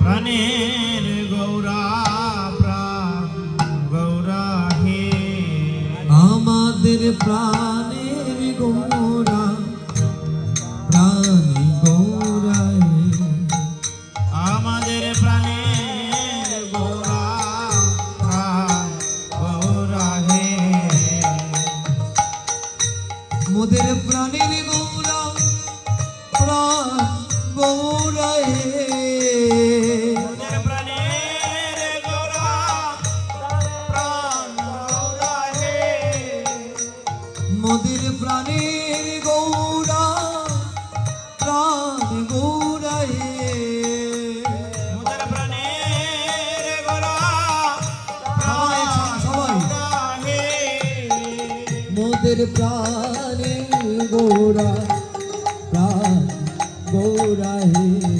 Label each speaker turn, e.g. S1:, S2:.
S1: প্রাণের গৌরা প্রাণ গৌরা হে
S2: আমাদের প্রাণের গৌরা প্রাণী গৌরা হে।
S1: আমাদের প্রাণের গৌরা প্রাণ গৌরা হে
S2: মোদের প্রাণের গৌরা
S1: মোদের প্রাণের গৌরা প্রাণ গৌরা হে।
S2: মোদের প্রাণের গৌরা সবাই, সবাই।
S1: গৌরা হে
S2: গৌরা প্রাণ গৌরা হে